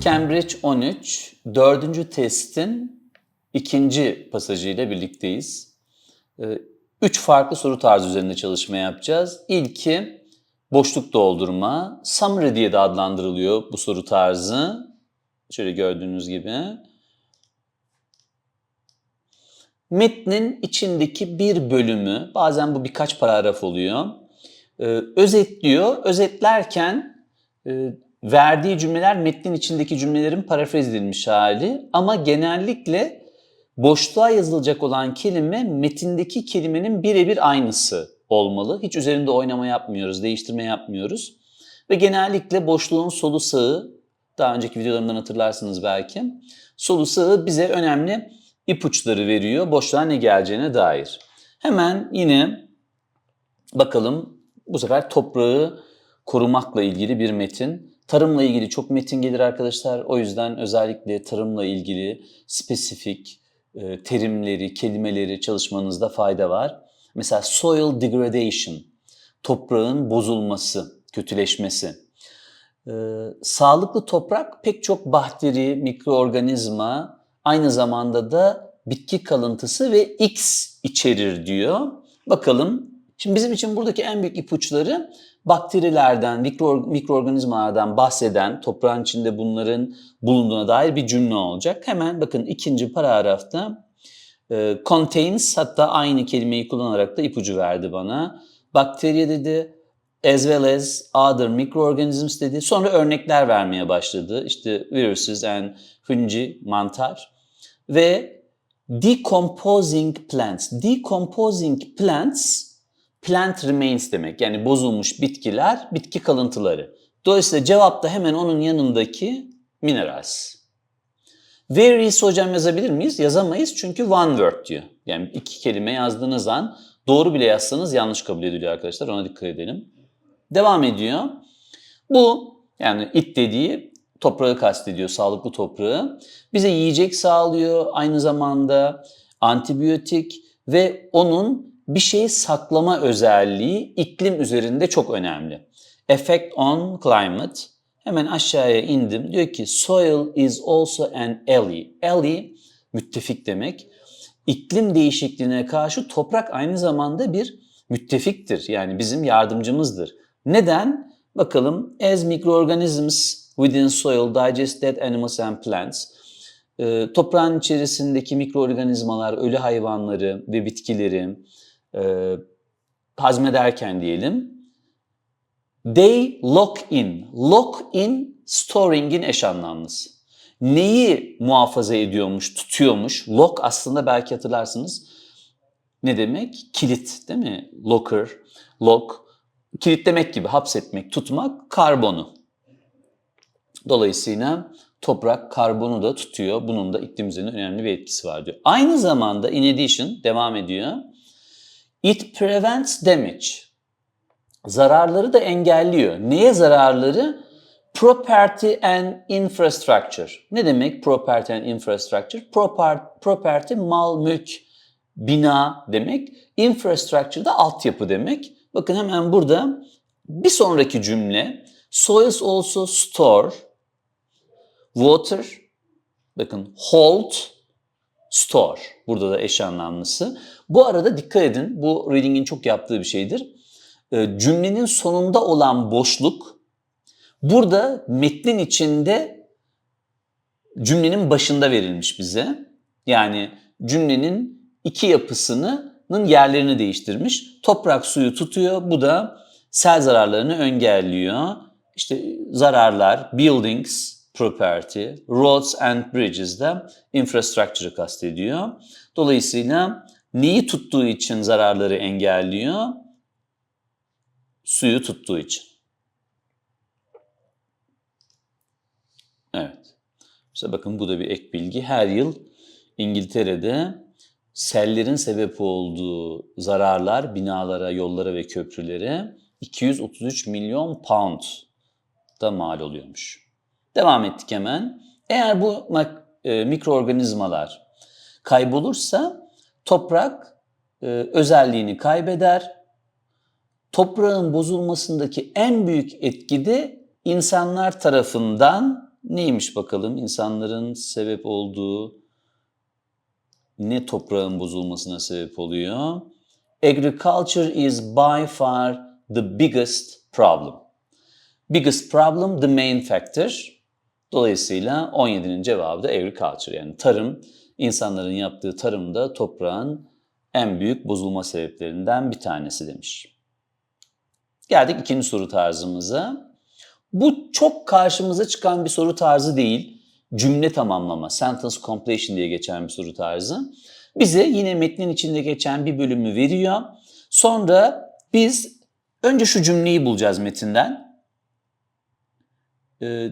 Cambridge 13, dördüncü testin ikinci pasajıyla birlikteyiz. Ee, Üç farklı soru tarzı üzerinde çalışma yapacağız. İlki boşluk doldurma. Summary diye de adlandırılıyor bu soru tarzı. Şöyle gördüğünüz gibi. Metnin içindeki bir bölümü, bazen bu birkaç paragraf oluyor, e, özetliyor. Özetlerken e, verdiği cümleler metnin içindeki cümlelerin parafraz edilmiş hali ama genellikle boşluğa yazılacak olan kelime metindeki kelimenin birebir aynısı olmalı. Hiç üzerinde oynama yapmıyoruz, değiştirme yapmıyoruz. Ve genellikle boşluğun solu sağı, daha önceki videolarımdan hatırlarsınız belki, solu sağı bize önemli ipuçları veriyor boşluğa ne geleceğine dair. Hemen yine bakalım bu sefer toprağı korumakla ilgili bir metin. Tarımla ilgili çok metin gelir arkadaşlar. O yüzden özellikle tarımla ilgili spesifik e, terimleri, kelimeleri çalışmanızda fayda var. Mesela soil degradation, toprağın bozulması, kötüleşmesi. Ee, sağlıklı toprak pek çok bakteri, mikroorganizma, aynı zamanda da bitki kalıntısı ve X içerir diyor. Bakalım. Şimdi bizim için buradaki en büyük ipuçları bakterilerden, mikro, mikroorganizmalardan bahseden, toprağın içinde bunların bulunduğuna dair bir cümle olacak. Hemen bakın ikinci paragrafta e, contains hatta aynı kelimeyi kullanarak da ipucu verdi bana. Bakterya dedi, as well as other microorganisms dedi. Sonra örnekler vermeye başladı. İşte viruses and fungi, mantar. Ve decomposing plants. Decomposing plants, plant remains demek. Yani bozulmuş bitkiler, bitki kalıntıları. Dolayısıyla cevap da hemen onun yanındaki minerals. Varies hocam yazabilir miyiz? Yazamayız çünkü one word diyor. Yani iki kelime yazdığınız an doğru bile yazsanız yanlış kabul ediliyor arkadaşlar. Ona dikkat edelim. Devam ediyor. Bu yani it dediği toprağı kastediyor, sağlıklı toprağı. Bize yiyecek sağlıyor, aynı zamanda antibiyotik ve onun bir şeyi saklama özelliği iklim üzerinde çok önemli. Effect on climate. Hemen aşağıya indim. Diyor ki soil is also an ally. Ally müttefik demek. İklim değişikliğine karşı toprak aynı zamanda bir müttefiktir. Yani bizim yardımcımızdır. Neden? Bakalım as microorganisms within soil digest dead animals and plants. E, toprağın içerisindeki mikroorganizmalar, ölü hayvanları ve bitkileri e, hazmederken diyelim They lock in. Lock in, storing'in eş anlamlısı. Neyi muhafaza ediyormuş, tutuyormuş? Lock aslında belki hatırlarsınız. Ne demek? Kilit değil mi? Locker, lock. Kilitlemek gibi, hapsetmek, tutmak, karbonu. Dolayısıyla toprak karbonu da tutuyor. Bunun da iklim üzerinde önemli bir etkisi var diyor. Aynı zamanda in addition devam ediyor. It prevents damage zararları da engelliyor. Neye zararları? Property and infrastructure. Ne demek property and infrastructure? property mal, mülk, bina demek. Infrastructure da altyapı demek. Bakın hemen burada bir sonraki cümle soils also store water bakın hold store. Burada da eş anlamlısı. Bu arada dikkat edin bu reading'in çok yaptığı bir şeydir e, cümlenin sonunda olan boşluk burada metnin içinde cümlenin başında verilmiş bize. Yani cümlenin iki yapısının yerlerini değiştirmiş. Toprak suyu tutuyor. Bu da sel zararlarını engelliyor. İşte zararlar, buildings, property, roads and bridges de infrastructure'ı kastediyor. Dolayısıyla neyi tuttuğu için zararları engelliyor? suyu tuttuğu için. Evet. Mesela bakın bu da bir ek bilgi. Her yıl İngiltere'de sellerin sebep olduğu zararlar binalara, yollara ve köprülere 233 milyon pound da mal oluyormuş. Devam ettik hemen. Eğer bu e, mikroorganizmalar kaybolursa toprak e, özelliğini kaybeder toprağın bozulmasındaki en büyük etki de insanlar tarafından neymiş bakalım? İnsanların sebep olduğu ne toprağın bozulmasına sebep oluyor? Agriculture is by far the biggest problem. Biggest problem, the main factor. Dolayısıyla 17'nin cevabı da agriculture yani tarım. insanların yaptığı tarımda toprağın en büyük bozulma sebeplerinden bir tanesi demiş. Geldik ikinci soru tarzımıza. Bu çok karşımıza çıkan bir soru tarzı değil. Cümle tamamlama, sentence completion diye geçen bir soru tarzı. Bize yine metnin içinde geçen bir bölümü veriyor. Sonra biz önce şu cümleyi bulacağız metinden. Ee,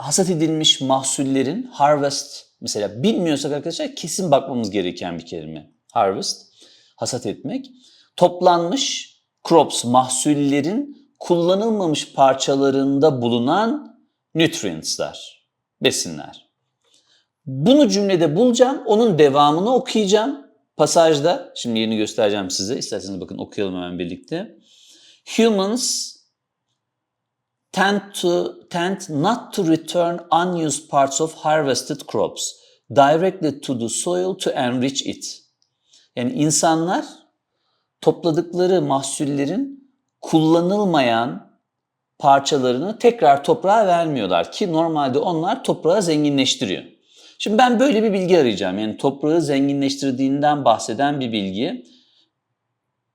hasat edilmiş mahsullerin harvest mesela bilmiyorsak arkadaşlar kesin bakmamız gereken bir kelime. Harvest, hasat etmek. Toplanmış crops, mahsullerin kullanılmamış parçalarında bulunan nutrients'lar, besinler. Bunu cümlede bulacağım, onun devamını okuyacağım. Pasajda, şimdi yerini göstereceğim size. İsterseniz bakın okuyalım hemen birlikte. Humans tend to tend not to return unused parts of harvested crops directly to the soil to enrich it. Yani insanlar topladıkları mahsullerin kullanılmayan parçalarını tekrar toprağa vermiyorlar ki normalde onlar toprağı zenginleştiriyor. Şimdi ben böyle bir bilgi arayacağım. Yani toprağı zenginleştirdiğinden bahseden bir bilgi.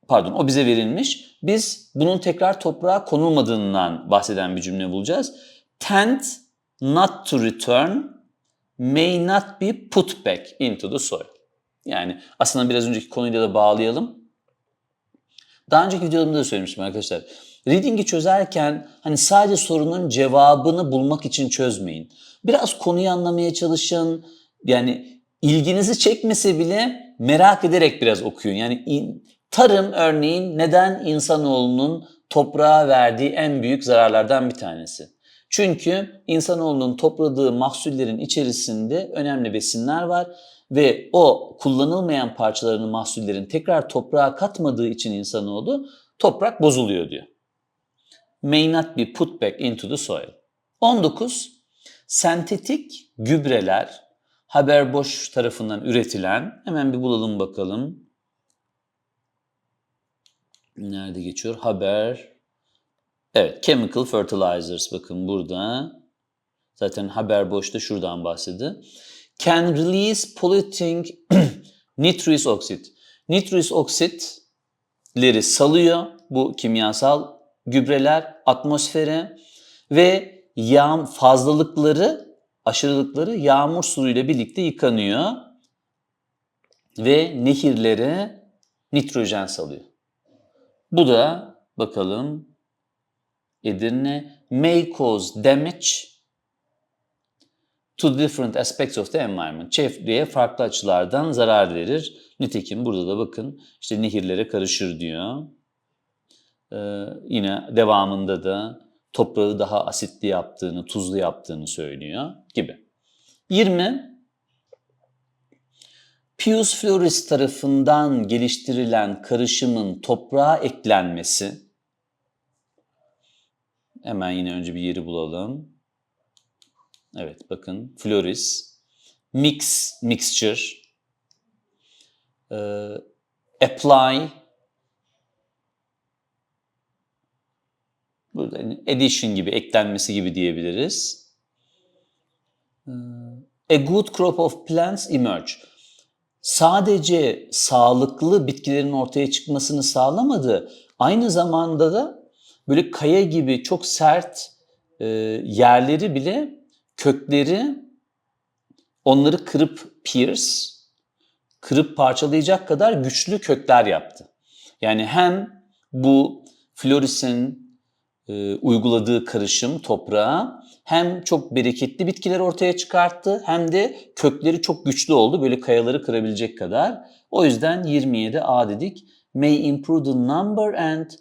Pardon o bize verilmiş. Biz bunun tekrar toprağa konulmadığından bahseden bir cümle bulacağız. Tend not to return may not be put back into the soil. Yani aslında biraz önceki konuyla da bağlayalım. Daha önceki videolarımda da söylemiştim arkadaşlar. Reading'i çözerken hani sadece sorunun cevabını bulmak için çözmeyin. Biraz konuyu anlamaya çalışın. Yani ilginizi çekmese bile merak ederek biraz okuyun. Yani tarım örneğin neden insanoğlunun toprağa verdiği en büyük zararlardan bir tanesi. Çünkü insanoğlunun topladığı mahsullerin içerisinde önemli besinler var ve o kullanılmayan parçalarını mahsullerin tekrar toprağa katmadığı için insanoğlu toprak bozuluyor diyor. May not be put back into the soil. 19. Sentetik gübreler Haberboş tarafından üretilen hemen bir bulalım bakalım. Nerede geçiyor? Haber. Evet, chemical fertilizers bakın burada. Zaten Haberboş da şuradan bahsediyor can release polluting nitrous oxide. Nitrous oksitleri salıyor bu kimyasal gübreler atmosfere ve yağ fazlalıkları, aşırılıkları yağmur suyuyla birlikte yıkanıyor ve nehirlere nitrojen salıyor. Bu da bakalım Edirne may cause damage to different aspects of the environment. Çevreye farklı açılardan zarar verir. Nitekim burada da bakın işte nehirlere karışır diyor. Ee, yine devamında da toprağı daha asitli yaptığını, tuzlu yaptığını söylüyor gibi. 20. Pius Floris tarafından geliştirilen karışımın toprağa eklenmesi. Hemen yine önce bir yeri bulalım. Evet bakın Floris, Mix, Mixture, e, Apply, burada addition gibi, eklenmesi gibi diyebiliriz. E, a good crop of plants emerge. Sadece sağlıklı bitkilerin ortaya çıkmasını sağlamadı. Aynı zamanda da böyle kaya gibi çok sert e, yerleri bile kökleri onları kırıp pierce, kırıp parçalayacak kadar güçlü kökler yaptı. Yani hem bu Floris'in e, uyguladığı karışım toprağa hem çok bereketli bitkiler ortaya çıkarttı hem de kökleri çok güçlü oldu. Böyle kayaları kırabilecek kadar. O yüzden 27 A dedik. May improve the number and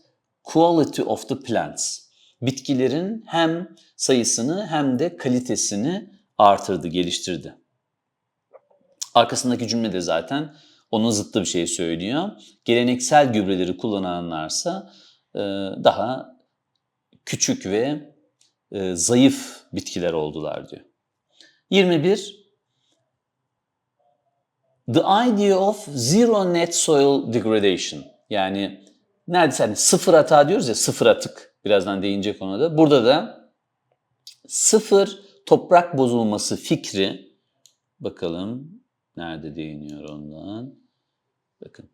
quality of the plants bitkilerin hem sayısını hem de kalitesini artırdı, geliştirdi. Arkasındaki cümle de zaten onun zıttı bir şey söylüyor. Geleneksel gübreleri kullananlarsa e, daha küçük ve e, zayıf bitkiler oldular diyor. 21 The idea of zero net soil degradation. Yani neredeyse hani sıfır hata diyoruz ya sıfır atık. Birazdan değinecek ona da. Burada da sıfır toprak bozulması fikri bakalım nerede değiniyor ondan. Bakın.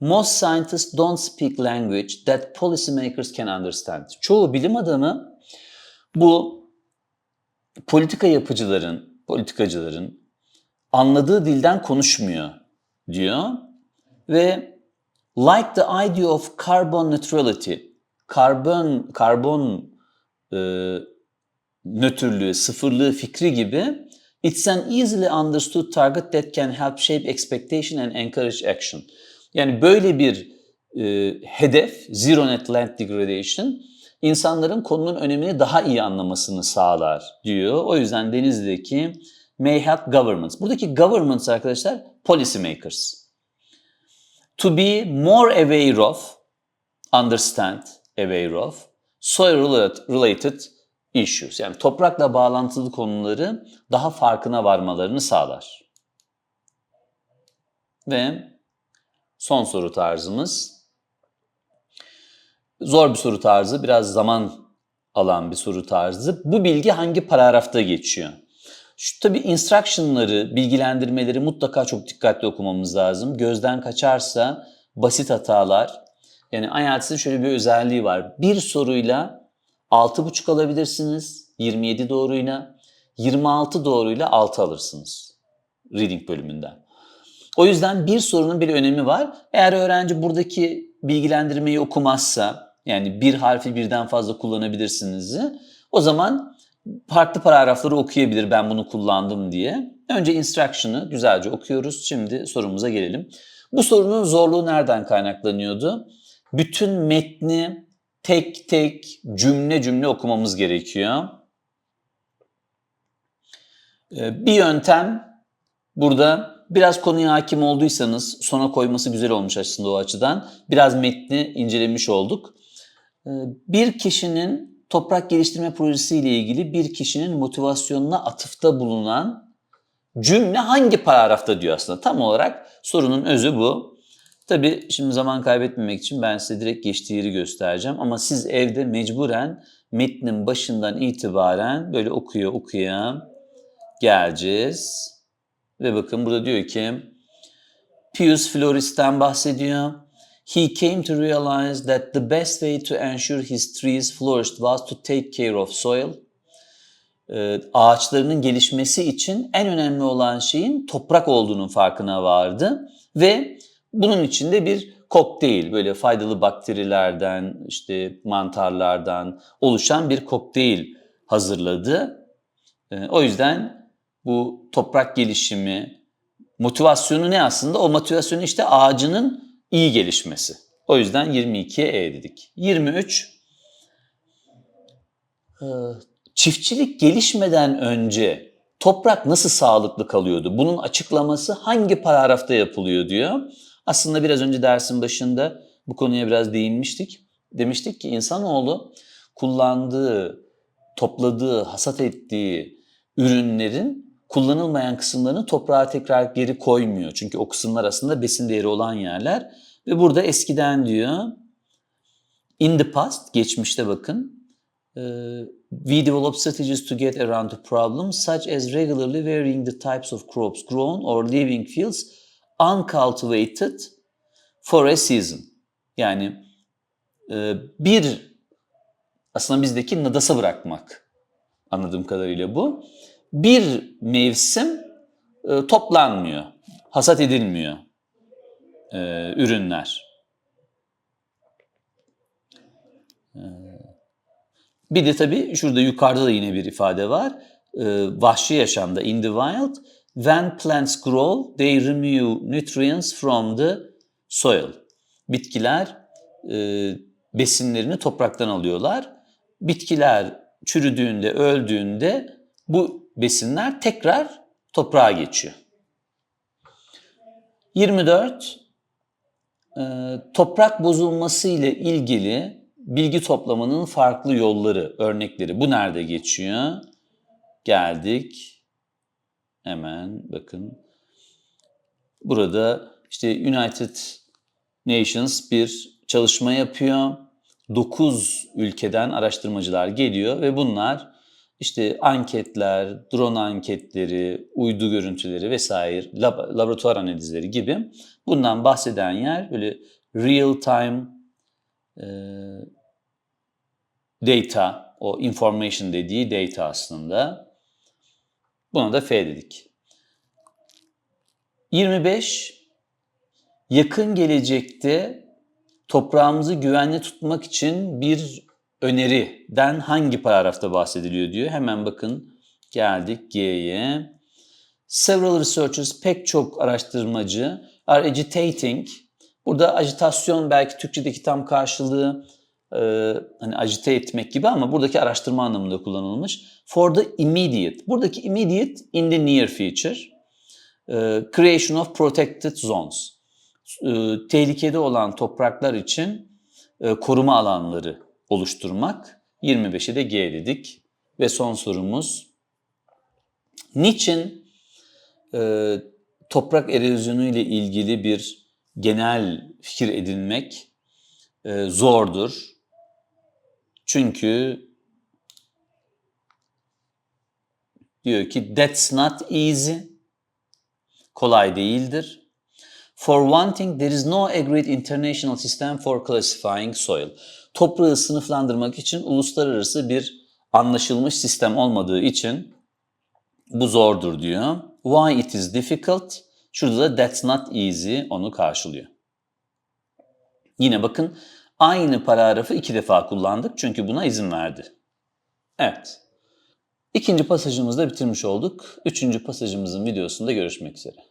Most scientists don't speak language that policymakers can understand. Çoğu bilim adamı bu politika yapıcıların, politikacıların anladığı dilden konuşmuyor diyor. Ve like the idea of carbon neutrality, karbon karbon e, nötrlüğü, sıfırlığı fikri gibi it's an easily understood target that can help shape expectation and encourage action. Yani böyle bir e, hedef, zero net land degradation, insanların konunun önemini daha iyi anlamasını sağlar diyor. O yüzden Denizli'deki may help governments. Buradaki governments arkadaşlar policy makers. To be more aware of, understand, aware of, soil related issues. Yani toprakla bağlantılı konuları daha farkına varmalarını sağlar. Ve son soru tarzımız. Zor bir soru tarzı, biraz zaman alan bir soru tarzı. Bu bilgi hangi paragrafta geçiyor? Şu tabii instruction'ları, bilgilendirmeleri mutlaka çok dikkatli okumamız lazım. Gözden kaçarsa basit hatalar. Yani IELTS'in şöyle bir özelliği var. Bir soruyla 6,5 alabilirsiniz 27 doğruyla. 26 doğruyla 6 alırsınız reading bölümünden. O yüzden bir sorunun bir önemi var. Eğer öğrenci buradaki bilgilendirmeyi okumazsa, yani bir harfi birden fazla kullanabilirsiniz. O zaman farklı paragrafları okuyabilir ben bunu kullandım diye. Önce instruction'ı güzelce okuyoruz. Şimdi sorumuza gelelim. Bu sorunun zorluğu nereden kaynaklanıyordu? Bütün metni tek tek cümle cümle okumamız gerekiyor. Ee, bir yöntem burada biraz konuya hakim olduysanız sona koyması güzel olmuş aslında o açıdan. Biraz metni incelemiş olduk. Ee, bir kişinin toprak geliştirme projesi ile ilgili bir kişinin motivasyonuna atıfta bulunan cümle hangi paragrafta diyor aslında. Tam olarak sorunun özü bu. Tabii şimdi zaman kaybetmemek için ben size direkt geçtiği yeri göstereceğim. Ama siz evde mecburen metnin başından itibaren böyle okuya okuya geleceğiz. Ve bakın burada diyor ki Pius Floris'ten bahsediyor. He came to realize that the best way to ensure his trees flourished was to take care of soil. Ee, ağaçlarının gelişmesi için en önemli olan şeyin toprak olduğunun farkına vardı ve bunun içinde bir kokteyl, böyle faydalı bakterilerden, işte mantarlardan oluşan bir kokteyl hazırladı. Ee, o yüzden bu toprak gelişimi, motivasyonu ne aslında? O motivasyonu işte ağacının iyi gelişmesi. O yüzden 22'ye E dedik. 23 e, çiftçilik gelişmeden önce toprak nasıl sağlıklı kalıyordu? Bunun açıklaması hangi paragrafta yapılıyor diyor. Aslında biraz önce dersin başında bu konuya biraz değinmiştik. Demiştik ki insanoğlu kullandığı, topladığı, hasat ettiği ürünlerin kullanılmayan kısımlarını toprağa tekrar geri koymuyor. Çünkü o kısımlar aslında besin değeri olan yerler. Ve burada eskiden diyor, in the past, geçmişte bakın, we developed strategies to get around the problem such as regularly varying the types of crops grown or living fields uncultivated for a season. Yani bir aslında bizdeki nadasa bırakmak anladığım kadarıyla bu bir mevsim e, toplanmıyor, hasat edilmiyor e, ürünler. E, bir de tabii şurada yukarıda da yine bir ifade var. Vahşi yaşamda in the wild, when plants grow, they remove nutrients from the soil. Bitkiler besinlerini topraktan alıyorlar. Bitkiler çürüdüğünde, öldüğünde bu besinler tekrar toprağa geçiyor. 24 e, toprak bozulması ile ilgili bilgi toplamanın farklı yolları, örnekleri. Bu nerede geçiyor? Geldik. Hemen bakın. Burada işte United Nations bir çalışma yapıyor. 9 ülkeden araştırmacılar geliyor ve bunlar işte anketler, drone anketleri, uydu görüntüleri vesaire, lab- laboratuvar analizleri gibi bundan bahseden yer böyle real time e, data, o information dediği data aslında. Buna da F dedik. 25 yakın gelecekte toprağımızı güvenli tutmak için bir öneriden hangi paragrafta bahsediliyor diyor. Hemen bakın geldik G'ye. Several researchers pek çok araştırmacı are agitating. Burada ajitasyon belki Türkçedeki tam karşılığı e, hani agite etmek gibi ama buradaki araştırma anlamında kullanılmış. For the immediate. Buradaki immediate in the near future. E, creation of protected zones. E, tehlikede olan topraklar için e, koruma alanları oluşturmak. 25'e de G dedik. Ve son sorumuz. Niçin e, toprak erozyonu ile ilgili bir genel fikir edinmek e, zordur? Çünkü diyor ki that's not easy. Kolay değildir. For one thing, there is no agreed international system for classifying soil. Toprağı sınıflandırmak için uluslararası bir anlaşılmış sistem olmadığı için bu zordur diyor. Why it is difficult? Şurada da that's not easy onu karşılıyor. Yine bakın aynı paragrafı iki defa kullandık çünkü buna izin verdi. Evet. İkinci pasajımızı da bitirmiş olduk. Üçüncü pasajımızın videosunda görüşmek üzere.